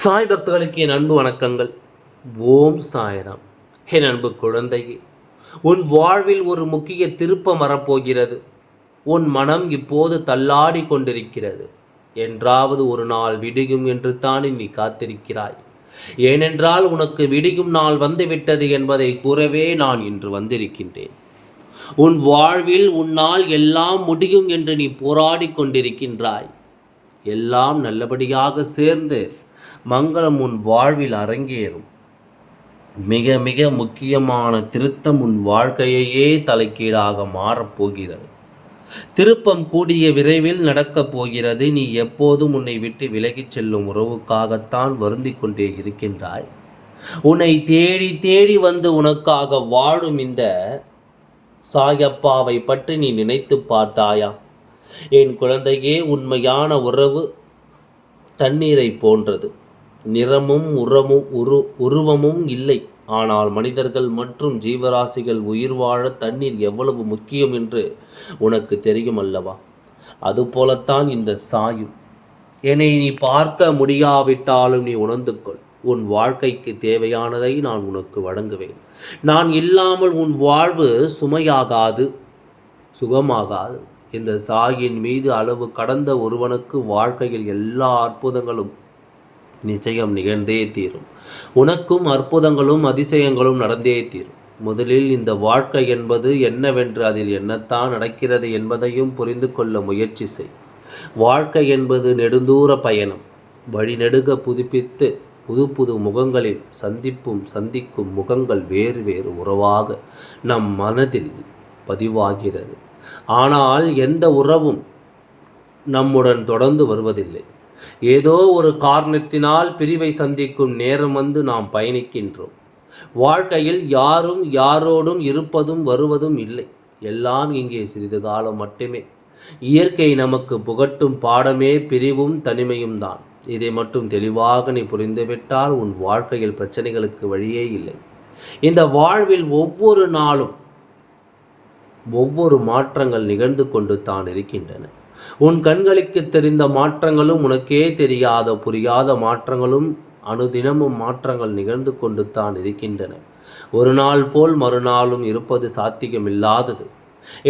சாய் பக்தர்களுக்கு என் அன்பு வணக்கங்கள். ஓம் சாய்ராம். என் அன்பு குழந்தையே உன் வாழ்வில் ஒரு முக்கிய திருப்பம் வரப்போகிறது. உன் மனம் இப்போது தள்ளாடி கொண்டிருக்கிறது. என்றாவது ஒரு நாள் விடியும் என்று தானே நீ காத்திருக்கிறாய். ஏனென்றால் உனக்கு விடியும் நாள் வந்துவிட்டது என்பதை கூறவே நான் இன்று வந்திருக்கின்றேன். உன் வாழ்வில் உன்னால் எல்லாம் முடியும் என்று நீ போராடி கொண்டிருக்கின்றாய். எல்லாம் நல்லபடியாக சேர்ந்து மங்களம் உன் வாழ்வில் அரங்கேறும். மிக மிக முக்கியமான திருத்தம் உன் வாழ்க்கையையே தலைக்கீழாக மாறப்போகிறது திருப்பம் கூடிய விரைவில் நடக்கப் போகிறது. நீ எப்போதும் உன்னை விட்டு விலகிச் செல்லும் உறவுக்காகத்தான் வருந்தி கொண்டே இருக்கின்றாய். உன்னை தேடி தேடி வந்து உனக்காக வாழும் இந்த சாயப்பாவை பற்றி நீ நினைத்து பார்த்தாயா? என் குழந்தையே உண்மையான உறவு தண்ணீரை போன்றது. நிறமும் உரமும் உரு உருவமும் இல்லை. ஆனால் மனிதர்கள் மற்றும் ஜீவராசிகள் உயிர் வாழ தண்ணீர் எவ்வளவு முக்கியம் என்று உனக்கு தெரியும் அல்லவா அதுபோலத்தான் இந்த சாயும். என்னை நீ பார்க்க முடியாவிட்டாலும் நீ உணர்ந்து கொள் உன் வாழ்க்கைக்கு தேவையானதை நான் உனக்கு வழங்குவேன். நான் இல்லாமல் உன் வாழ்வு சுமையாகாது சுகமாகாது. இந்த சாயின் மீது அளவு கடந்த ஒருவனுக்கு வாழ்க்கையில் எல்லா அற்புதங்களும் நிச்சயம் நிகழ்ந்தே தீரும். உனக்கும் அற்புதங்களும் அதிசயங்களும் நடந்தே தீரும். முதலில் இந்த வாழ்க்கை என்பது என்னவென்று அதில் என்னத்தான் நடக்கிறது என்பதையும் புரிந்து கொள்ள முயற்சி செய். வாழ்க்கை என்பது நெடுந்தூர பயணம். வழிநெடுக புதுப்பித்து புது புது முகங்களில் சந்திப்பும் சந்திக்கும் முகங்கள் வேறு வேறு உறவாக நம் மனதில் பதிவாகிறது. ஆனால் எந்த உறவும் நம்முடன் தொடர்ந்து வருவதில்லை. ஏதோ ஒரு காரணத்தினால் பிரிவை சந்திக்கும் நேரம் வந்து நாம் பயணிக்கின்றோம். வாழ்க்கையில் யாரும் யாரோடும் இருப்பதும் வருவதும் இல்லை. எல்லாம் இங்கே சிறிது காலம் மட்டுமே. இயற்கை நமக்கு புகட்டும் பாடமே பிரிவும் தனிமையும் தான். இதை மட்டும் தெளிவாக நீ புரிந்துவிட்டால் உன் வாழ்க்கையில் பிரச்சனைகளுக்கு வழியே இல்லை. இந்த வாழ்வில் ஒவ்வொரு நாளும் ஒவ்வொரு மாற்றங்கள் நிகழ்ந்து கொண்டு தான் இருக்கின்றன. உன் கண்களுக்கு தெரிந்த மாற்றங்களும் உனக்கே தெரியாத புரியாத மாற்றங்களும் அனுதினமும் மாற்றங்கள் நிகழ்ந்து கொண்டு தான் இருக்கின்றன. ஒரு நாள் போல் மறுநாளும் இருப்பது சாத்தியமில்லாதது.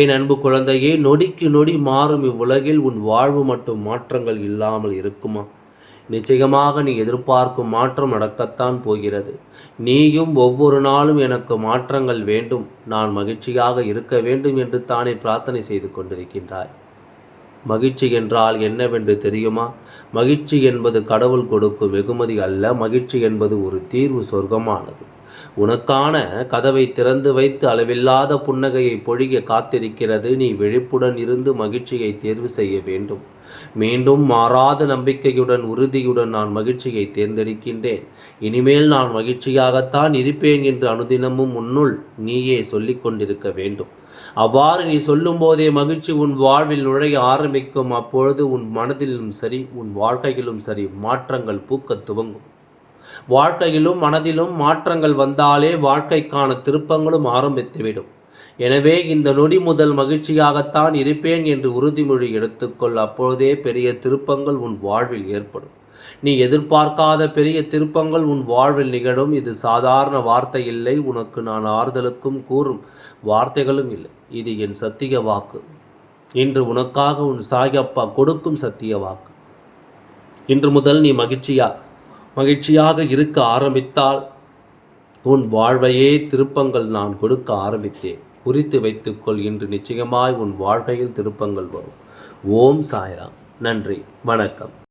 என் அன்பு குழந்தையே நொடிக்கு நொடி மாறும் இவ்வுலகில் உன் வாழ்வு மற்றும் மாற்றங்கள் இல்லாமல் இருக்குமா? நிச்சயமாக நீ எதிர்பார்க்கும் மாற்றம் நடக்கத்தான் போகிறது. நீயும் ஒவ்வொரு நாளும் எனக்கு மாற்றங்கள் வேண்டும். நான் மகிழ்ச்சியாக இருக்க வேண்டும் என்று தானே பிரார்த்தனை செய்து கொண்டிருக்கின்றாய். மகிழ்ச்சி என்றால் என்னவென்று தெரியுமா? மகிழ்ச்சி என்பது கடவுள் கொடுக்கும் வெகுமதி அல்ல மகிழ்ச்சி என்பது ஒரு தீர்வு சொர்க்கமானது. உனக்கான கதவை திறந்து வைத்து அளவில்லாத புன்னகையை பொழிய காத்திருக்கிறது நீ விழிப்புடன் இருந்து மகிழ்ச்சியை தேர்வு செய்ய வேண்டும். மீண்டும் மாறாத நம்பிக்கையுடன் உறுதியுடன் நான் மகிழ்ச்சியை தேர்ந்தெடுக்கின்றேன். இனிமேல் நான் மகிழ்ச்சியாகத்தான் இருப்பேன் என்று அனுதினமும் உன்னுள் நீயே சொல்லிக் கொண்டிருக்க வேண்டும். அவ்வாறு நீ சொல்லும் போதே மகிழ்ச்சி உன் வாழ்வில் நுழைய ஆரம்பிக்கும். அப்பொழுது உன் மனதிலும் சரி உன் வாழ்க்கையிலும் சரி மாற்றங்கள் பூக்க துவங்கும். வாழ்க்கையிலும் மனதிலும் மாற்றங்கள் வந்தாலே வாழ்க்கைக்கான திருப்பங்களும் ஆரம்பித்துவிடும். எனவே இந்த நொடி முதல் மகிழ்ச்சியாகத்தான் இருப்பேன் என்று உறுதிமொழி எடுத்துக்கொள். அப்பொழுதே பெரிய திருப்பங்கள் உன் வாழ்வில் ஏற்படும். நீ எதிர்பார்க்காத பெரிய திருப்பங்கள் உன் வாழ்வில் நிகழும். இது சாதாரண வார்த்தை இல்லை. உனக்கு நான் ஆறுதலுக்கும் கூறும் வார்த்தைகளும் இல்லை. இது என் சத்திய வாக்கு. இன்று உனக்காக உன் சாயப்பா கொடுக்கும் சத்திய வாக்கு. இன்று முதல் நீ மகிழ்ச்சியா மகிழ்ச்சியாக இருக்க ஆரம்பித்தால் உன் வாழ்வையே திருப்பங்கள் நான் கொடுக்க ஆரம்பித்தேன். குறித்து வைத்துக்கொள். இன்று நிச்சயமாய் உன் வாழ்க்கையில் திருப்பங்கள் வரும். ஓம் சாய்ராம். நன்றி. வணக்கம்.